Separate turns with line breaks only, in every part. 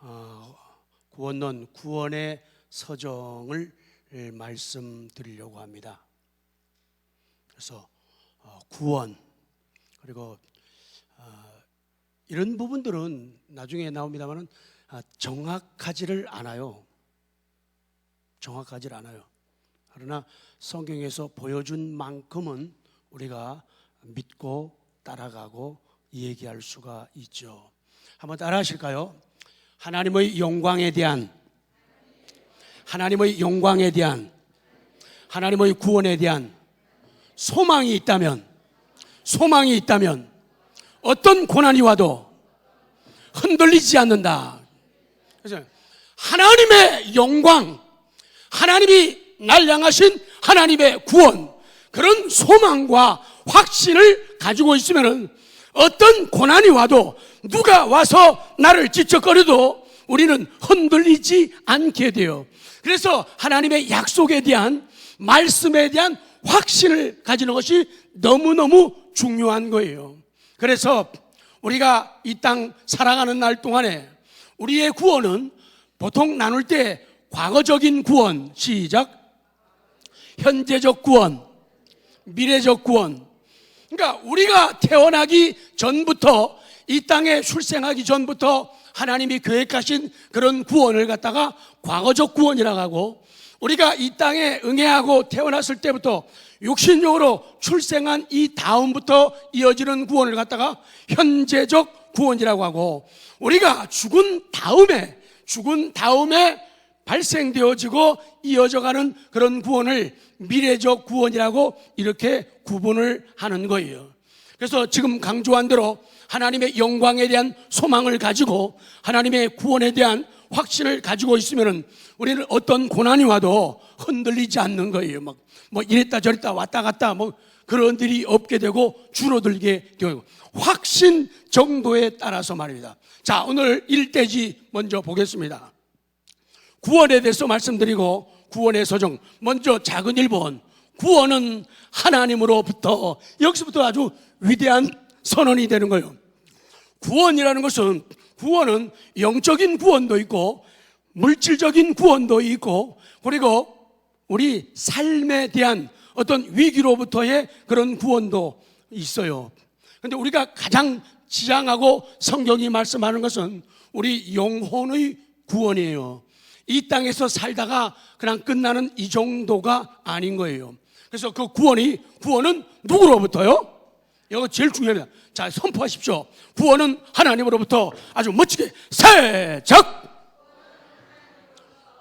어, 구원론 구원의 서정을 예, 말씀드리려고 합니다. 그래서 어, 구원 그리고 어, 이런 부분들은 나중에 나옵니다만은 아, 정확하지를 않아요. 정확하지 않아요. 그러나 성경에서 보여준 만큼은 우리가 믿고 따라가고 얘기할 수가 있죠. 한번 따라 하실까요? 하나님의 영광에 대한 하나님의 영광에 대한 하나님의 구원에 대한 소망이 있다면 소망이 있다면 어떤 고난이 와도 흔들리지 않는다. 그래서 하나님의 영광, 하나님이 날 향하신 하나님의 구원, 그런 소망과 확신을 가지고 있으면은 어떤 고난이 와도 누가 와서 나를 지적거려도 우리는 흔들리지 않게 돼요. 그래서 하나님의 약속에 대한 말씀에 대한 확신을 가지는 것이 너무너무 중요한 거예요. 그래서 우리가 이 땅 살아가는 날 동안에 우리의 구원은 보통 나눌 때 과거적인 구원, 시작. 현재적 구원, 미래적 구원. 그러니까 우리가 태어나기 전부터 이 땅에 출생하기 전부터 하나님이 계획하신 그런 구원을 갖다가 과거적 구원이라고 하고 우리가 이 땅에 응애하고 태어났을 때부터 육신적으로 출생한 이 다음부터 이어지는 구원을 갖다가 현재적 구원이라고 하고 우리가 죽은 다음에 죽은 다음에 발생되어지고 이어져 가는 그런 구원을 미래적 구원이라고 이렇게 구분을 하는 거예요. 그래서 지금 강조한 대로 하나님의 영광에 대한 소망을 가지고 하나님의 구원에 대한 확신을 가지고 있으면은 우리는 어떤 고난이 와도 흔들리지 않는 거예요. 막, 뭐 이랬다 저랬다 왔다 갔다 뭐 그런 일이 없게 되고 줄어들게 되고 확신 정도에 따라서 말입니다. 자, 오늘 일대지 먼저 보겠습니다. 구원에 대해서 말씀드리고 구원의 서정 먼저 작은 1번 구원은 하나님으로부터 여기서부터 아주 위대한 선언이 되는 거예요. 구원이라는 것은 구원은 영적인 구원도 있고 물질적인 구원도 있고 그리고 우리 삶에 대한 어떤 위기로부터의 그런 구원도 있어요. 근데 우리가 가장 지향하고 성경이 말씀하는 것은 우리 영혼의 구원이에요. 이 땅에서 살다가 그냥 끝나는 이 정도가 아닌 거예요. 그래서 그 구원이 구원은 누구로부터요? 이거 제일 중요합니다. 자, 선포하십시오. 구원은 하나님으로부터 아주 멋지게 세적.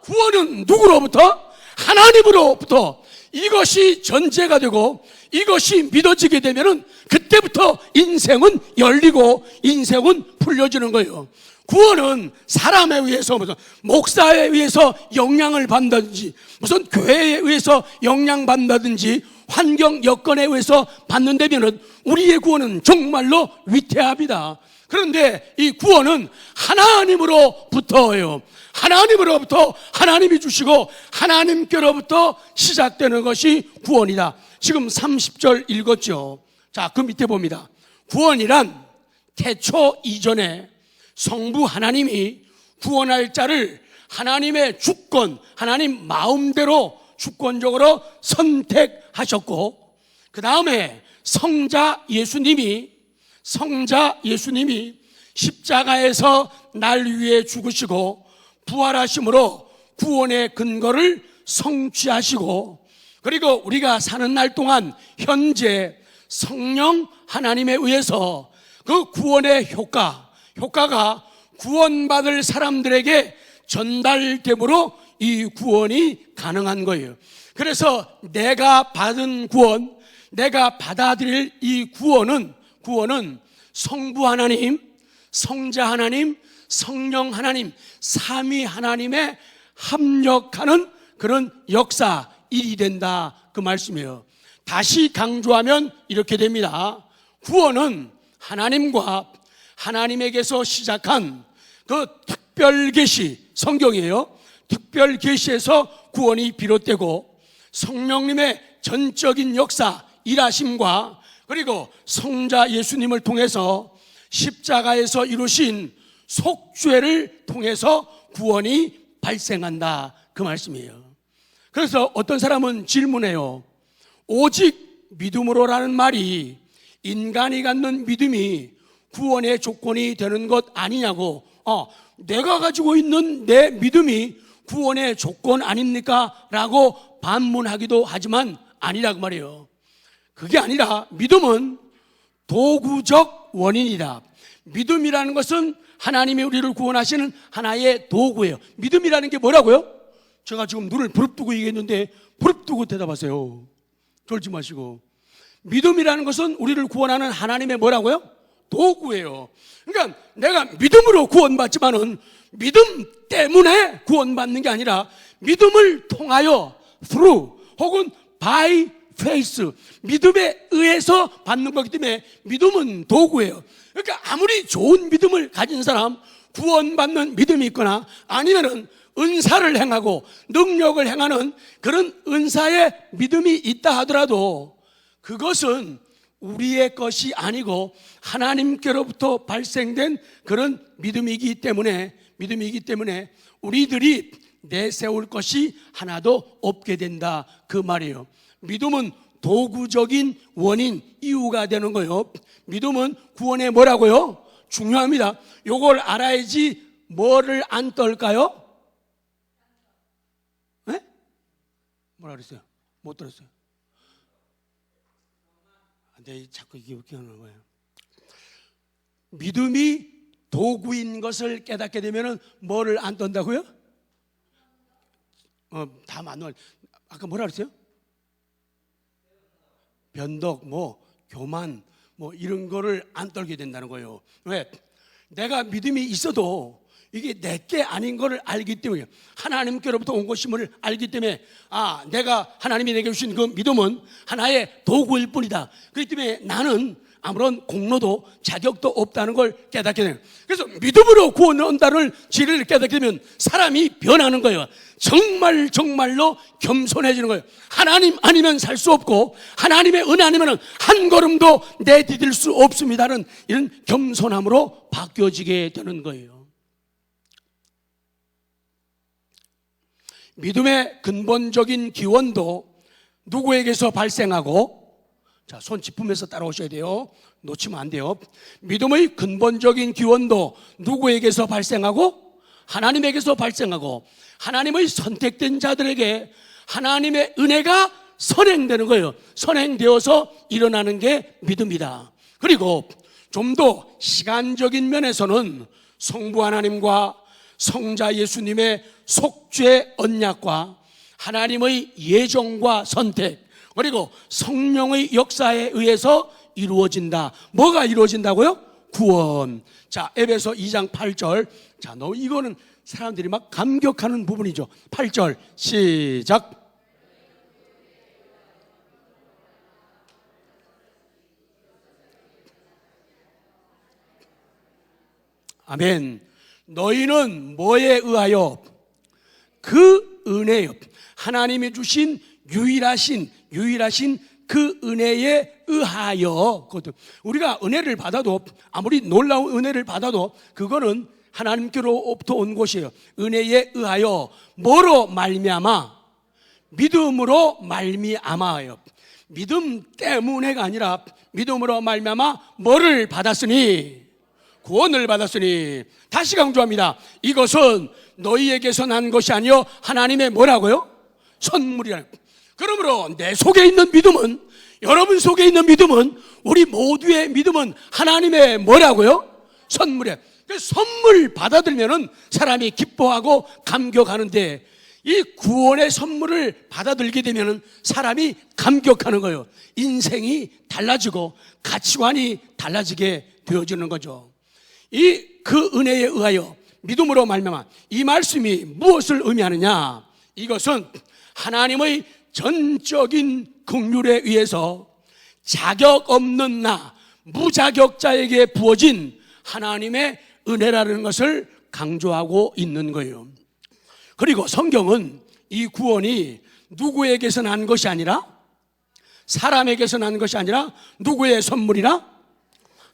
구원은 누구로부터? 하나님으로부터 이것이 전제가 되고 이것이 믿어지게 되면은 그때부터 인생은 열리고 인생은 풀려지는 거예요. 구원은 사람에 의해서 무슨 목사에 의해서 영향을 받는다든지 무슨 교회에 의해서 영향 받는다든지 환경 여건에 의해서 받는다면은 우리의 구원은 정말로 위태합니다. 그런데 이 구원은 하나님으로부터예요. 하나님으로부터 하나님이 주시고 하나님께로부터 시작되는 것이 구원이다. 지금 30절 읽었죠. 자, 그 밑에 봅니다. 구원이란 태초 이전에 성부 하나님이 구원할 자를 하나님의 주권, 하나님 마음대로 주권적으로 선택하셨고, 그 다음에 성자 예수님이, 성자 예수님이 십자가에서 날 위해 죽으시고, 부활하심으로 구원의 근거를 성취하시고, 그리고 우리가 사는 날 동안 현재 성령 하나님에 의해서 그 구원의 효과, 효과가 구원받을 사람들에게 전달됨으로 이 구원이 가능한 거예요. 그래서 내가 받은 구원, 내가 받아들일 이 구원은, 구원은 성부 하나님, 성자 하나님, 성령 하나님, 삼위 하나님의 합력하는 그런 역사, 일이 된다. 그 말씀이에요. 다시 강조하면 이렇게 됩니다. 구원은 하나님과 하나님에게서 시작한 그 특별 계시 성경이에요. 특별 계시에서 구원이 비롯되고 성령님의 전적인 역사 일하심과 그리고 성자 예수님을 통해서 십자가에서 이루신 속죄를 통해서 구원이 발생한다. 그 말씀이에요. 그래서 어떤 사람은 질문해요. 오직 믿음으로라는 말이 인간이 갖는 믿음이 구원의 조건이 되는 것 아니냐고. 어, 내가 가지고 있는 내 믿음이 구원의 조건 아닙니까? 라고 반문하기도 하지만 아니라고 말이에요. 그게 아니라 믿음은 도구적 원인이다. 믿음이라는 것은 하나님이 우리를 구원하시는 하나의 도구예요. 믿음이라는 게 뭐라고요? 제가 지금 눈을 부릅뜨고 얘기했는데 부릅뜨고 대답하세요. 졸지 마시고. 믿음이라는 것은 우리를 구원하는 하나님의 뭐라고요? 도구예요. 그러니까 내가 믿음으로 구원받지만은 믿음 때문에 구원받는 게 아니라 믿음을 통하여 through 혹은 by faith 믿음에 의해서 받는 거기 때문에 믿음은 도구예요. 그러니까 아무리 좋은 믿음을 가진 사람 구원받는 믿음이 있거나 아니면은 은사를 행하고 능력을 행하는 그런 은사의 믿음이 있다 하더라도 그것은 우리의 것이 아니고 하나님께로부터 발생된 그런 믿음이기 때문에 믿음이기 때문에 우리들이 내세울 것이 하나도 없게 된다 그 말이에요. 믿음은 도구적인 원인 이유가 되는 거예요. 믿음은 구원의 뭐라고요? 중요합니다. 요걸 알아야지 뭐를 안 떨까요? 네? 뭐라 그랬어요? 못 들었어요. 내 자꾸 이게 웃기는 거예요. 믿음이 도구인 것을 깨닫게 되면은 뭐를 안 떤다고요? 어, 다 맞는 아까 뭐라 그랬어요? 변덕, 뭐 교만, 뭐 이런 거를 안 떨게 된다는 거예요. 왜? 내가 믿음이 있어도 이게 내게 아닌 거를 알기 때문에 하나님께로부터 온 것임을 알기 때문에 아 내가 하나님이 내게 주신 그 믿음은 하나의 도구일 뿐이다. 그렇기 때문에 나는 아무런 공로도 자격도 없다는 걸 깨닫게 되는 그래서 믿음으로 구원을 온다는 진리를 깨닫게 되면 사람이 변하는 거예요. 정말 정말로 겸손해지는 거예요. 하나님 아니면 살 수 없고 하나님의 은혜 아니면 한 걸음도 내디딜 수 없습니다는 이런 겸손함으로 바뀌어지게 되는 거예요. 믿음의 근본적인 기원도 누구에게서 발생하고 자, 손 짚으면서 따라오셔야 돼요. 놓치면 안 돼요. 믿음의 근본적인 기원도 누구에게서 발생하고 하나님에게서 발생하고 하나님의 선택된 자들에게 하나님의 은혜가 선행되는 거예요. 선행되어서 일어나는 게 믿음이다. 그리고 좀 더 시간적인 면에서는 성부 하나님과 성자 예수님의 속죄 언약과 하나님의 예정과 선택 그리고 성령의 역사에 의해서 이루어진다. 뭐가 이루어진다고요? 구원. 자, 에베소 2장 8절. 자, 너 이거는 사람들이 막 감격하는 부분이죠. 8절 시작. 아멘. 너희는 뭐에 의하여 그 은혜요. 하나님이 주신 유일하신 유일하신 그 은혜에 의하여 거든 우리가 은혜를 받아도 아무리 놀라운 은혜를 받아도 그거는 하나님께로부터 온 것이에요. 은혜에 의하여 뭐로 말미암아 믿음으로 말미암아요. 믿음 때문에가 아니라 믿음으로 말미암아 뭐를 받았으니 구원을 받았으니 다시 강조합니다. 이것은 너희에게서 난 것이 아니요 하나님의 뭐라고요? 선물이라. 그러므로 내 속에 있는 믿음은 여러분 속에 있는 믿음은 우리 모두의 믿음은 하나님의 뭐라고요? 선물이야. 그 선물 받아들면은 사람이 기뻐하고 감격하는데 이 구원의 선물을 받아들게 되면은 사람이 감격하는 거예요. 인생이 달라지고 가치관이 달라지게 되어지는 거죠. 이 그 은혜에 의하여 믿음으로 말미암아 이 말씀이 무엇을 의미하느냐? 이것은 하나님의 전적인 긍휼에 의해서 자격 없는 나 무자격자에게 부어진 하나님의 은혜라는 것을 강조하고 있는 거예요. 그리고 성경은 이 구원이 누구에게서 난 것이 아니라 사람에게서 난 것이 아니라 누구의 선물이라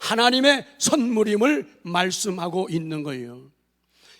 하나님의 선물임을 말씀하고 있는 거예요.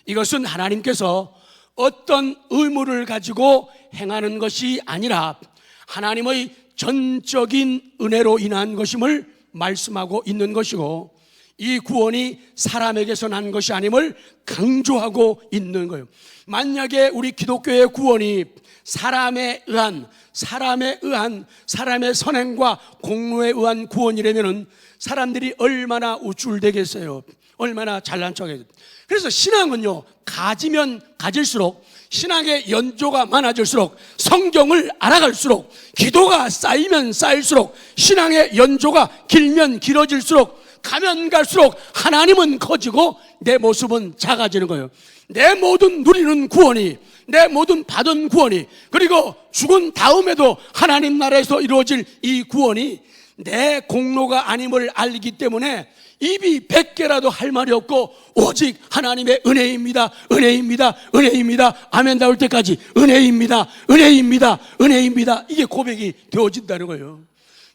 이것은 하나님께서 어떤 의무를 가지고 행하는 것이 아니라 하나님의 전적인 은혜로 인한 것임을 말씀하고 있는 것이고 이 구원이 사람에게서 난 것이 아님을 강조하고 있는 거예요. 만약에 우리 기독교의 구원이 사람에 의한 사람에 의한 사람의 선행과 공로에 의한 구원이라면은 사람들이 얼마나 우쭐대겠어요. 얼마나 잘난 척해요. 그래서 신앙은요, 가지면 가질수록 신앙의 연조가 많아질수록 성경을 알아갈수록 기도가 쌓이면 쌓일수록 신앙의 연조가 길면 길어질수록 가면 갈수록 하나님은 커지고 내 모습은 작아지는 거예요. 내 모든 누리는 구원이 내 모든 받은 구원이 그리고 죽은 다음에도 하나님 나라에서 이루어질 이 구원이 내 공로가 아님을 알기 때문에 입이 백 개라도 할 말이 없고 오직 하나님의 은혜입니다. 은혜입니다. 은혜입니다. 아멘 나올 때까지 은혜입니다. 은혜입니다. 은혜입니다. 이게 고백이 되어진다는 거예요.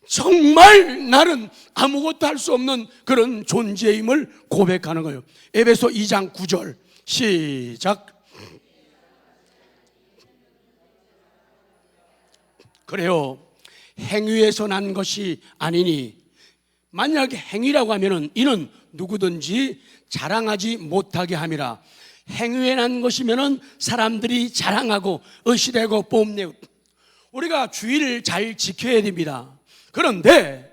정말 나는 아무것도 할 수 없는 그런 존재임을 고백하는 거예요. 에베소 2장 9절 시작. 그래요. 행위에서 난 것이 아니니 만약 행위라고 하면은 이는 누구든지 자랑하지 못하게 함이라. 행위에 난 것이면은 사람들이 자랑하고 의시되고 뽐내고 우리가 주의를 잘 지켜야 됩니다. 그런데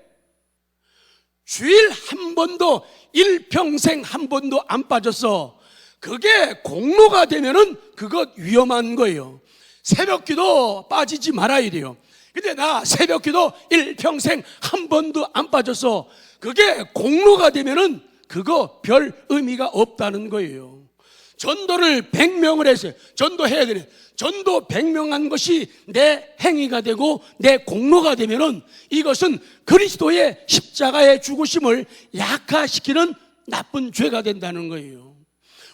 주일 한 번도 일평생 한 번도 안 빠졌어. 그게 공로가 되면은 그것 위험한 거예요. 새벽 기도 빠지지 말아야 돼요. 근데 나 새벽 기도 일평생 한 번도 안 빠졌어. 그게 공로가 되면은 그거 별 의미가 없다는 거예요. 전도를 100명을 했어요. 전도해야 되네. 전도 100명 한 것이 내 행위가 되고 내 공로가 되면은 이것은 그리스도의 십자가의 죽으심을 약화시키는 나쁜 죄가 된다는 거예요.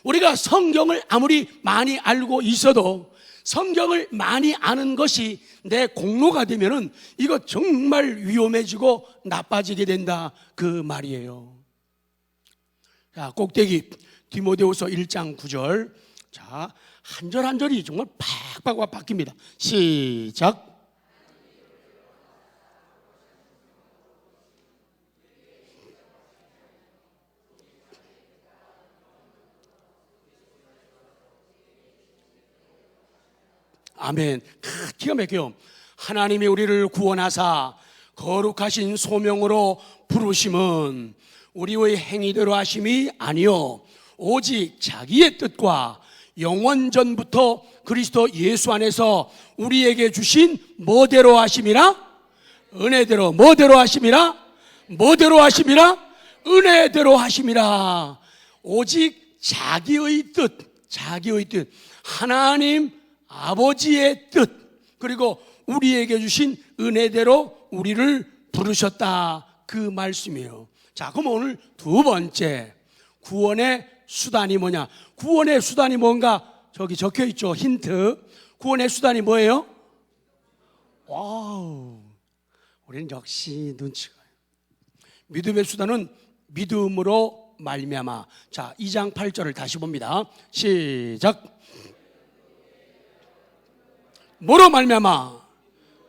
우리가 성경을 아무리 많이 알고 있어도 성경을 많이 아는 것이 내 공로가 되면은 이거 정말 위험해지고 나빠지게 된다 그 말이에요. 자, 꼭대기 디모데후서 1장 9절. 자, 한 절 한 절이 정말 팍팍 바뀝니다. 시작. 아멘. 크, 기가 막혀요. 하나님이 우리를 구원하사 거룩하신 소명으로 부르심은 우리의 행위대로 하심이 아니요 오직 자기의 뜻과 영원 전부터 그리스도 예수 안에서 우리에게 주신 뭐대로 하심이라? 은혜대로 뭐대로 하심이라? 뭐대로 하심이라? 은혜대로 하심이라. 오직 자기의 뜻 자기의 뜻. 하나님 아버지의 뜻 그리고 우리에게 주신 은혜대로 우리를 부르셨다 그 말씀이에요. 자, 그럼 오늘 두 번째 구원의 수단이 뭐냐? 구원의 수단이 뭔가 저기 적혀 있죠. 힌트. 구원의 수단이 뭐예요? 와우. 우리는 역시 눈치가. 믿음의 수단은 믿음으로 말미암아. 자, 2장 8절을 다시 봅니다. 시작. 뭐로 말미암아?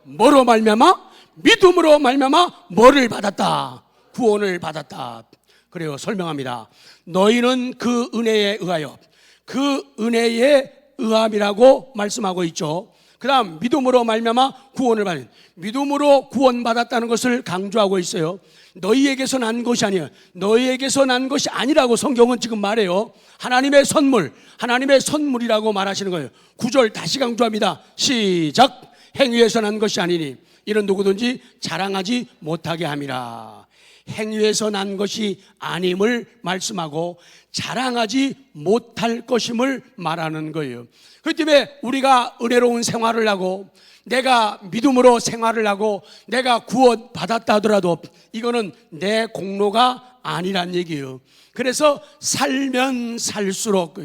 뭐로 말미암아? 믿음으로 말미암아 뭐를 받았다? 구원을 받았다. 그래요. 설명합니다. 너희는 그 은혜에 의하여 그 은혜의 의함이라고 말씀하고 있죠. 그다음 믿음으로 말미암아 구원을 받은 믿음으로 구원받았다는 것을 강조하고 있어요. 너희에게서 난 것이 아니에요. 너희에게서 난 것이 아니라고 성경은 지금 말해요. 하나님의 선물, 하나님의 선물이라고 말하시는 거예요. 구절 다시 강조합니다. 시작. 행위에서 난 것이 아니니 이런 누구든지 자랑하지 못하게 함이라. 행위에서 난 것이 아님을 말씀하고 자랑하지 못할 것임을 말하는 거예요. 그렇기 때문에 우리가 은혜로운 생활을 하고 내가 믿음으로 생활을 하고 내가 구원 받았다 하더라도 이거는 내 공로가 아니란 얘기예요. 그래서 살면 살수록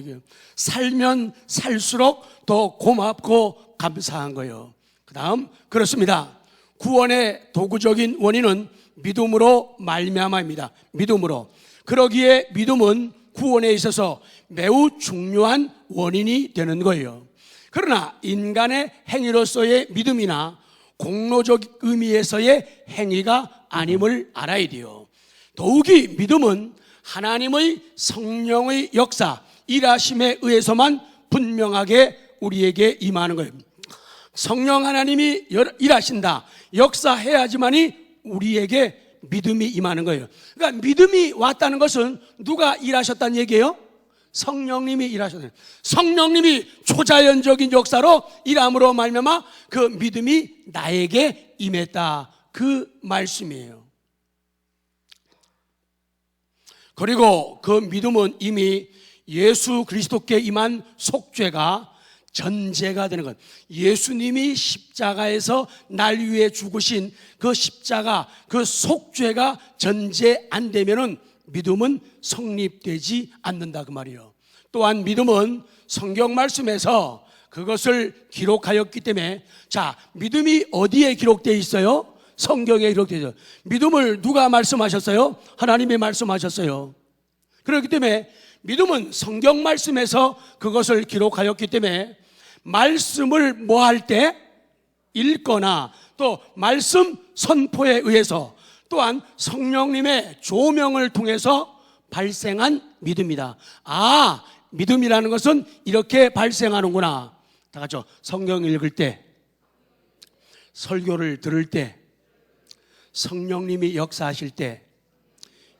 살면 살수록 더 고맙고 감사한 거예요. 그다음 그렇습니다. 구원의 도구적인 원인은 믿음으로 말미암아입니다. 믿음으로. 그러기에 믿음은 구원에 있어서 매우 중요한 원인이 되는 거예요. 그러나 인간의 행위로서의 믿음이나 공로적 의미에서의 행위가 아님을 알아야 돼요. 더욱이 믿음은 하나님의 성령의 역사, 일하심에 의해서만 분명하게 우리에게 임하는 거예요. 성령 하나님이 열- 일하신다. 역사해야지만이 우리에게 믿음이 임하는 거예요. 그러니까 믿음이 왔다는 것은 누가 일하셨다는 얘기예요? 성령님이 일하셨어요. 성령님이 초자연적인 역사로 일함으로 말미암아 그 믿음이 나에게 임했다. 그 말씀이에요. 그리고 그 믿음은 이미 예수 그리스도께 임한 속죄가 전제가 되는 것. 예수님이 십자가에서 날 위해 죽으신 그 십자가, 그 속죄가 전제 안 되면은 믿음은 성립되지 않는다 그 말이에요. 또한 믿음은 성경 말씀에서 그것을 기록하였기 때문에 자, 믿음이 어디에 기록되어 있어요? 성경에 기록되어 있어요. 믿음을 누가 말씀하셨어요? 하나님이 말씀하셨어요. 그렇기 때문에 믿음은 성경 말씀에서 그것을 기록하였기 때문에 말씀을 뭐 할 때 읽거나 또 말씀 선포에 의해서 또한 성령님의 조명을 통해서 발생한 믿음이다. 아, 믿음이라는 것은 이렇게 발생하는구나. 다 같이 성경 읽을 때, 설교를 들을 때, 성령님이 역사하실 때,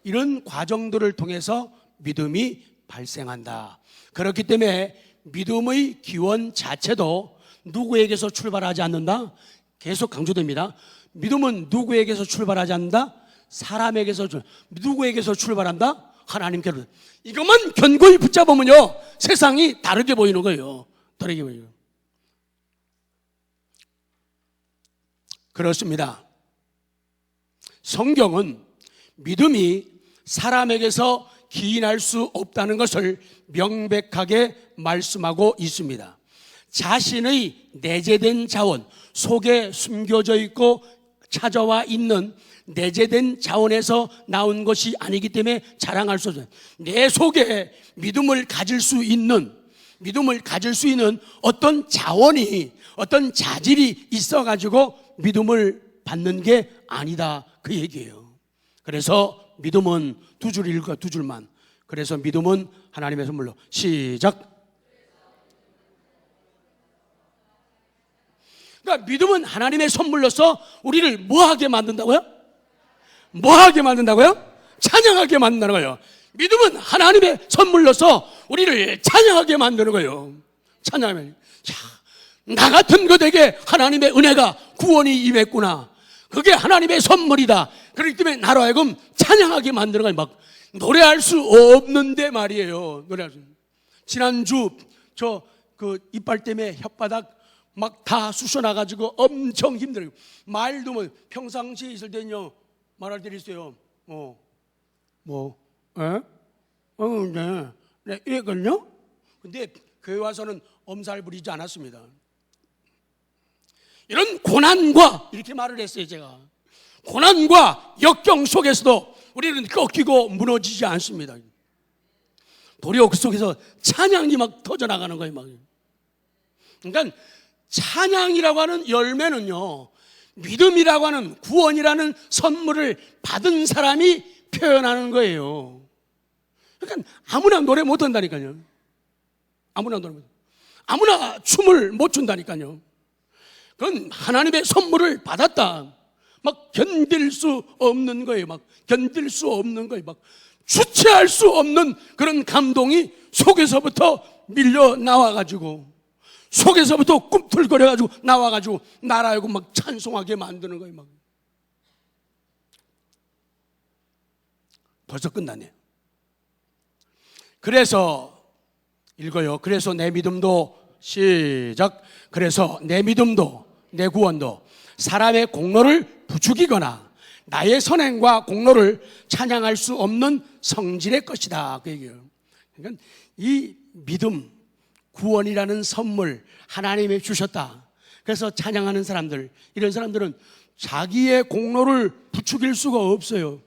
이런 과정들을 통해서 믿음이 발생한다. 그렇기 때문에 믿음의 기원 자체도 누구에게서 출발하지 않는다? 계속 강조됩니다. 믿음은 누구에게서 출발하지 않는다? 사람에게서 출- 누구에게서 출발한다? 하나님께로. 이것만 견고히 붙잡으면요 세상이 다르게 보이는 거예요. 다르게 보여요. 그렇습니다. 성경은 믿음이 사람에게서 기인할 수 없다는 것을 명백하게 말씀하고 있습니다. 자신의 내재된 자원, 속에 숨겨져 있고 찾아와 있는 내재된 자원에서 나온 것이 아니기 때문에 자랑할 수 없어요. 내 속에 믿음을 가질 수 있는, 믿음을 가질 수 있는 어떤 자원이, 어떤 자질이 있어 가지고 믿음을 받는 게 아니다. 그 얘기예요. 그래서 믿음은 두 줄 읽어, 두 줄만. 그래서 믿음은 하나님의 선물로. 시작. 그러니까 믿음은 하나님의 선물로서 우리를 뭐하게 만든다고요? 뭐하게 만든다고요? 찬양하게 만든다는 거예요. 믿음은 하나님의 선물로서 우리를 찬양하게 만드는 거예요. 찬양하면, 자, 나 같은 것에게 하나님의 은혜가 구원이 임했구나. 그게 하나님의 선물이다. 그렇기 때문에 나로 하여금 찬양하게 만드는 거예요. 막 노래할 수 없는데 말이에요. 노래할 수. 지난주 저 그 이빨 때문에 혓바닥 막 다 쑤셔나가지고 엄청 힘들어요. 말도 뭐 평상시에 있을 때는요 말할 때 있어요. 어, 뭐, 에? 어, 네, 네, 이랬거든요. 근데 교회 와서는 엄살 부리지 않았습니다. 이런 고난과 이렇게 말을 했어요, 제가. 고난과 역경 속에서도 우리는 꺾이고 무너지지 않습니다. 도리어 그 속에서 찬양이 막 터져나가는 거예요, 막. 그러니까 찬양이라고 하는 열매는요, 믿음이라고 하는 구원이라는 선물을 받은 사람이 표현하는 거예요. 그러니까 아무나 노래 못 한다니까요. 아무나 노래 못. 아무나 춤을 못 춘다니까요. 그건 하나님의 선물을 받았다. 막 견딜 수 없는 거예요. 막 견딜 수 없는 거예요. 막 주체할 수 없는 그런 감동이 속에서부터 밀려 나와가지고 속에서부터 꿈틀거려가지고 나와가지고 나라고 막 찬송하게 만드는 거예요. 막 벌써 끝났네요. 그래서 읽어요. 그래서 내 믿음도 시작. 그래서 내 믿음도 내 구원도 사람의 공로를 부추기거나 나의 선행과 공로를 찬양할 수 없는 성질의 것이다. 그 얘기예요. 그러니까 이 믿음, 구원이라는 선물 하나님이 주셨다. 그래서 찬양하는 사람들, 이런 사람들은 자기의 공로를 부추길 수가 없어요.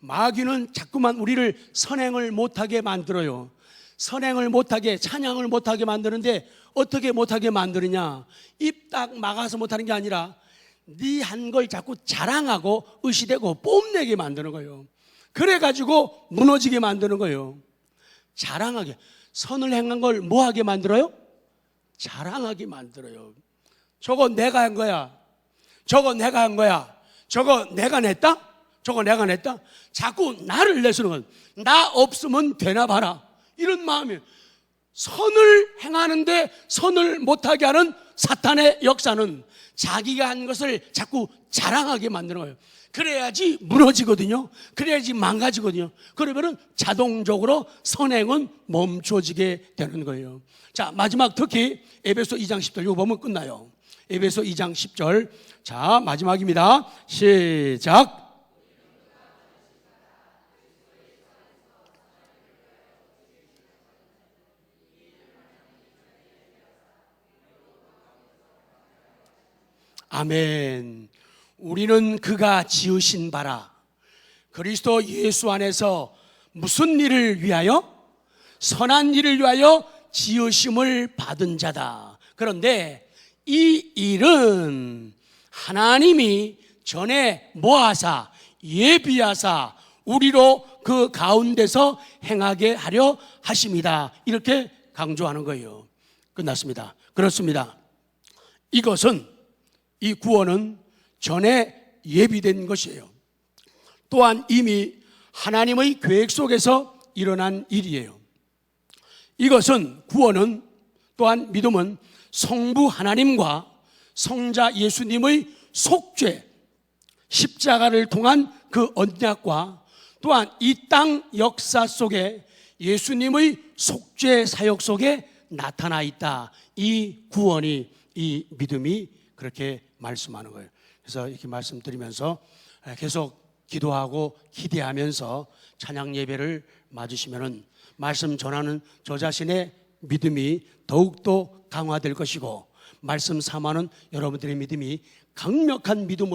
마귀는 자꾸만 우리를 선행을 못하게 만들어요. 선행을 못하게, 찬양을 못하게 만드는데 어떻게 못하게 만드느냐? 입 딱 막아서 못하는 게 아니라 네 한 걸 자꾸 자랑하고 의시되고 뽐내게 만드는 거예요. 그래가지고 무너지게 만드는 거예요. 자랑하게. 선을 행한 걸 뭐하게 만들어요? 자랑하게 만들어요. 저거 내가 한 거야. 저거 내가 한 거야. 저거 내가 냈다? 저거 내가 냈다? 자꾸 나를 내서는 건. 나 없으면 되나 봐라. 이런 마음이 선을 행하는데 선을 못하게 하는 사탄의 역사는 자기가 한 것을 자꾸 자랑하게 만드는 거예요. 그래야지 무너지거든요. 그래야지 망가지거든요. 그러면은 자동적으로 선행은 멈춰지게 되는 거예요. 자, 마지막 특히 에베소 2장 10절 이거 보면 끝나요. 에베소 2장 10절. 자, 마지막입니다. 시작. 아멘. 우리는 그가 지으신 바라. 그리스도 예수 안에서 무슨 일을 위하여? 선한 일을 위하여 지으심을 받은 자다. 그런데 이 일은 하나님이 전에 모아사, 예비하사, 우리로 그 가운데서 행하게 하려 하십니다. 이렇게 강조하는 거예요. 끝났습니다. 그렇습니다. 이것은 이 구원은 전에 예비된 것이에요. 또한 이미 하나님의 계획 속에서 일어난 일이에요. 이것은 구원은 또한 믿음은 성부 하나님과 성자 예수님의 속죄, 십자가를 통한 그 언약과 또한 이 땅 역사 속에 예수님의 속죄 사역 속에 나타나 있다. 이 구원이 이 믿음이 그렇게 말씀하는 거예요. 그래서 이렇게 말씀드리면서 계속 기도하고 기대하면서 찬양 예배를 맞으시면은 말씀 전하는 저 자신의 믿음이 더욱더 강화될 것이고 말씀 삼하는 여러분들의 믿음이 강력한 믿음으로